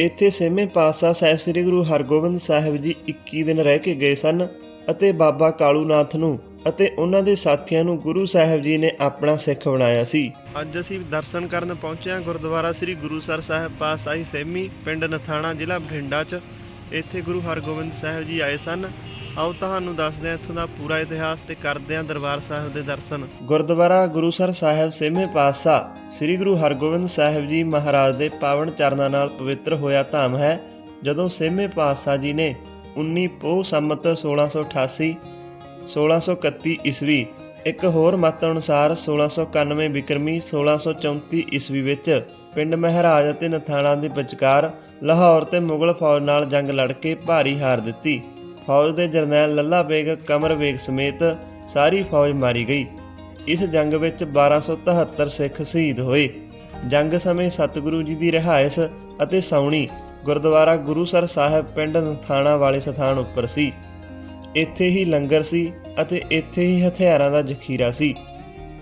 ਇੱਥੇ ਛੇਵੇਂ ਪਾਤਸ਼ਾਹ ਸਾਹਿਬ ਸ੍ਰੀ ਗੁਰੂ ਹਰਗੋਬਿੰਦ ਸਾਹਿਬ ਜੀ 21 ਦਿਨ ਰਹਿ ਕੇ ਗਏ ਸਨ ਅਤੇ ਬਾਬਾ ਕਾਲੂ ਨਾਥ ਨੂੰ ਅਤੇ ਉਹਨਾਂ ਦੇ ਸਾਥੀਆਂ ਨੂੰ ਗੁਰੂ ਸਾਹਿਬ ਜੀ ਨੇ ਆਪਣਾ ਸਿੱਖ ਬਣਾਇਆ ਸੀ। ਅੱਜ ਅਸੀਂ ਦਰਸ਼ਨ ਕਰਨ ਪਹੁੰਚੇ ਹਾਂ ਗੁਰਦੁਆਰਾ ਸ੍ਰੀ ਗੁਰੂਸਰ ਸਾਹਿਬ ਪਾਤਸ਼ਾਹੀ ਸੇਮੀ, ਪਿੰਡ ਨਥਾਣਾ, ਜ਼ਿਲ੍ਹਾ ਬਠਿੰਡਾ 'ਚ। ਇੱਥੇ ਗੁਰੂ ਹਰਗੋਬਿੰਦ ਸਾਹਿਬ ਜੀ ਆਏ ਸਨ। ਆਓ ਤੁਹਾਨੂੰ ਦੱਸਦੇ ਹਾਂ ਇੱਥੋਂ ਦਾ ਪੂਰਾ ਇਤਿਹਾਸ ਤੇ ਕਰਦੇ ਹਾਂ ਦਰਬਾਰ ਸਾਹਿਬ ਦੇ ਦਰਸ਼ਨ। ਗੁਰਦੁਆਰਾ ਗੁਰੂਸਰ ਸਾਹਿਬ ਛੇਵੇਂ ਪਾਤਸ਼ਾਹ ਸ੍ਰੀ ਗੁਰੂ ਹਰਗੋਬਿੰਦ ਸਾਹਿਬ ਜੀ ਮਹਾਰਾਜ ਦੇ ਪਾਵਨ ਚਰਨਾਂ ਨਾਲ ਪਵਿੱਤਰ ਹੋਇਆ ਧਾਮ ਹੈ, ਜਦੋਂ ਸੇਮੇ ਪਾਤਸ਼ਾਹ ਜੀ ਨੇ 19 ਪੋਹ ਸੰਮਤ 1688 1631 ਈਸਵੀ, ਇੱਕ ਹੋਰ ਮਤ ਅਨੁਸਾਰ 1691 ਵਿਕਰਮੀ 1634 ਈਸਵੀ ਵਿੱਚ ਪਿੰਡ ਮਹਾਰਾਜ ਅਤੇ ਨਥਾਣਾ ਦੇ ਵਿਚਕਾਰ ਲਾਹੌਰ ਤੇ ਮੁਗਲ ਫੌਜ ਨਾਲ ਜੰਗ ਲੜ ਕੇ ਭਾਰੀ ਹਾਰ ਦਿੱਤੀ। ਫੌਜ ਦੇ ਜਰਨੈਲ ਲੱਲਾ ਬੇਗ, ਕਮਰ ਬੇਗ ਸਮੇਤ ਸਾਰੀ ਫੌਜ ਮਾਰੀ ਗਈ। ਇਸ ਜੰਗ ਵਿੱਚ 1273 ਸਿੱਖ ਸ਼ਹੀਦ ਹੋਏ। ਜੰਗ ਸਮੇਂ ਸਤਿਗੁਰੂ ਜੀ ਦੀ ਰਿਹਾਇਸ਼ ਅਤੇ ਸੌਣੀ ਗੁਰਦੁਆਰਾ ਗੁਰੂਸਰ ਸਾਹਿਬ ਪਿੰਡ ਨਥਾਣਾ ਵਾਲੇ ਸਥਾਨ ਉੱਪਰ ਸੀ। ਇੱਥੇ ਹੀ ਲੰਗਰ ਸੀ ਅਤੇ ਇੱਥੇ ਹੀ ਹਥਿਆਰਾਂ ਦਾ ਜ਼ਖੀਰਾ ਸੀ।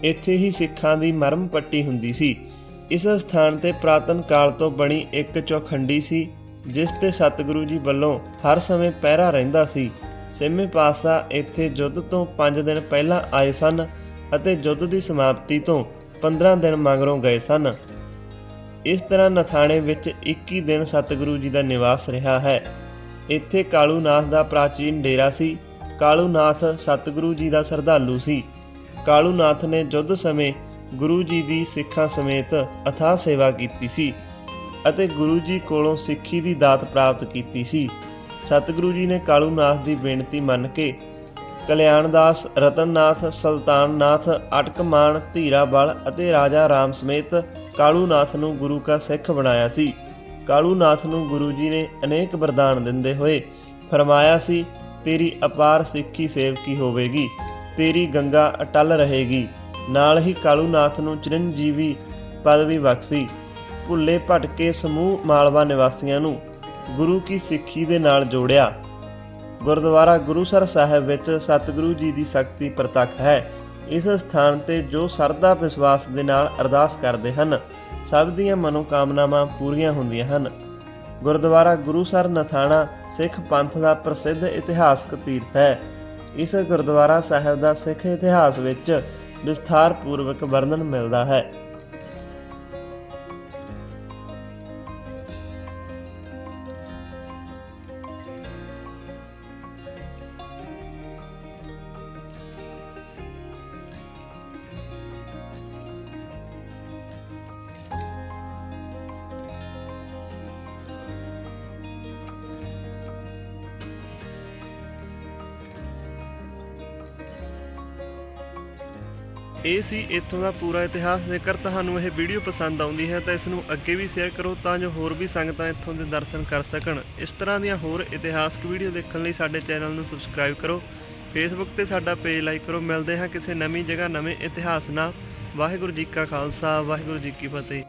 ਇੱਥੇ ਹੀ ਸਿੱਖਾਂ ਦੀ ਮਰਮ ਪੱਟੀ ਹੁੰਦੀ ਸੀ। ਇਸ ਸਥਾਨ ਤੇ ਪ੍ਰਾਤਨ ਕਾਲ ਤੋਂ ਬਣੀ ਇੱਕ ਚੌਖੰਡੀ ਸੀ, ਜਿਸ ਤੇ ਸਤਿਗੁਰੂ ਜੀ ਵੱਲੋਂ ਹਰ ਸਮੇਂ ਪਹਿਰਾ ਰਹਿੰਦਾ ਸੀ। ਛੇਵੇਂ ਪਾਤਸ਼ਾਹ ਇੱਥੇ ਯੁੱਧ ਤੋਂ 5 ਦਿਨ ਪਹਿਲਾਂ ਆਏ ਸਨ ਅਤੇ ਯੁੱਧ ਦੀ ਸਮਾਪਤੀ ਤੋਂ 15 ਦਿਨ ਮਗਰੋਂ ਗਏ ਸਨ। ਇਸ ਤਰ੍ਹਾਂ ਨਥਾਣੇ ਵਿੱਚ 21 ਦਿਨ ਸਤਿਗੁਰੂ ਜੀ ਦਾ ਨਿਵਾਸ ਰਿਹਾ ਹੈ। ਇੱਥੇ ਕਾਲੂਨਾਥ ਦਾ ਪ੍ਰਾਚੀਨ ਡੇਰਾ ਸੀ। ਕਾਲੂਨਾਥ ਸਤਿਗੁਰੂ ਜੀ ਦਾ ਸਰਧਾਲੂ ਸੀ। ਕਾਲੂਨਾਥ ਨੇ ਯੁੱਧ ਸਮੇਂ ਗੁਰੂ ਜੀ ਦੀ ਸਿੱਖਾਂ ਸਮੇਤ ਅਥਾਹ ਸੇਵਾ ਕੀਤੀ ਸੀ ਅਤੇ ਗੁਰੂ ਜੀ ਕੋਲੋਂ ਸਿੱਖੀ ਦੀ ਦਾਤ ਪ੍ਰਾਪਤ ਕੀਤੀ ਸੀ। ਸਤਿਗੁਰੂ ਜੀ ਨੇ ਕਾਲੂ ਨਾਥ ਦੀ ਬੇਨਤੀ ਮੰਨ ਕੇ ਕਲਿਆਣਦਾਸ, ਰਤਨਨਾਥ, ਸੁਲਤਾਨਨਾਥ, ਅਟਕਮਾਨ, ਧੀਰਾਬਲ ਅਤੇ ਰਾਜਾ ਰਾਮ ਸਮੇਤ ਕਾਲੂਨਾਥ ਨੂੰ ਗੁਰੂ ਕਾ ਸਿੱਖ ਬਣਾਇਆ ਸੀ। ਕਾਲੂਨਾਥ ਨੂੰ ਗੁਰੂ ਜੀ ਨੇ ਅਨੇਕ ਵਰਦਾਨ ਦਿੰਦੇ ਹੋਏ ਫਰਮਾਇਆ ਸੀ, ਤੇਰੀ ਅਪਾਰ ਸਿੱਖੀ ਸੇਵਕੀ ਹੋਵੇਗੀ, ਤੇਰੀ ਗੰਗਾ ਅਟਲ ਰਹੇਗੀ ਨਾਲ ਹੀ ਕਾਲੂਨਾਥ ਨੂੰ ਚਿਰੰਜੀਵੀ ਪਦਵੀ ਬਖਸ਼ੀ। ਭੁੱਲੇ ਭਟਕੇ ਸਮੂਹ ਮਾਲਵਾ ਨਿਵਾਸੀਆਂ ਨੂੰ ਗੁਰੂ ਕੀ ਸਿੱਖੀ ਦੇ ਨਾਲ ਜੋੜਿਆ। ਗੁਰਦੁਆਰਾ ਗੁਰੂਸਰ ਸਾਹਿਬ ਵਿੱਚ ਸਤਿਗੁਰੂ ਜੀ ਦੀ ਸ਼ਕਤੀ ਪ੍ਰਤੱਖ ਹੈ। ਇਸ ਸਥਾਨ ਤੇ ਜੋ ਸਰਦਾ ਵਿਸ਼ਵਾਸ ਦੇ ਨਾਲ ਅਰਦਾਸ ਕਰਦੇ ਹਨ, ਸਭ ਦੀਆਂ ਮਨੋਕਾਮਨਾਵਾਂ ਪੂਰੀਆਂ ਹੁੰਦੀਆਂ ਹਨ। ਗੁਰਦੁਆਰਾ ਗੁਰੂਸਰ ਨਥਾਣਾ ਸਿੱਖ ਪੰਥ ਦਾ ਪ੍ਰਸਿੱਧ ਇਤਿਹਾਸਕ ਤੀਰਥ ਹੈ। ਇਸ ਗੁਰਦੁਆਰਾ ਸਾਹਿਬ ਦਾ ਸਿੱਖ ਇਤਿਹਾਸ ਵਿੱਚ ਵਿਸਥਾਰ ਪੂਰਵਕ ਵਰਣਨ ਮਿਲਦਾ ਹੈ। ਇਹ ਸੀ ਇੱਥੋਂ ਦਾ ਪੂਰਾ ਇਤਿਹਾਸ। ਜੇਕਰ ਤੁਹਾਨੂੰ ਇਹ ਵੀਡੀਓ ਪਸੰਦ ਆਉਂਦੀ ਹੈ ਤਾਂ ਇਸ ਨੂੰ ਅੱਗੇ ਵੀ ਸ਼ੇਅਰ ਕਰੋ ਤਾਂ ਜੋ ਹੋਰ ਵੀ ਸੰਗਤਾਂ ਇੱਥੋਂ ਦੇ ਦਰਸ਼ਨ ਕਰ ਸਕਣ। ਇਸ ਤਰ੍ਹਾਂ ਦੀਆਂ ਹੋਰ ਇਤਿਹਾਸਕ ਵੀਡੀਓ ਦੇਖਣ ਲਈ ਸਾਡੇ ਚੈਨਲ ਨੂੰ ਸਬਸਕ੍ਰਾਈਬ ਕਰੋ। ਫੇਸਬੁੱਕ ਤੇ ਸਾਡਾ ਪੇਜ ਲਾਈਕ ਕਰੋ। ਮਿਲਦੇ ਹਾਂ ਕਿਸੇ ਨਵੀਂ ਜਗ੍ਹਾ ਨਵੇਂ ਇਤਿਹਾਸ ਨਾਲ। ਵਾਹਿਗੁਰੂ ਜੀ ਕਾ ਖਾਲਸਾ, ਵਾਹਿਗੁਰੂ ਜੀ ਕੀ ਫਤਿਹ।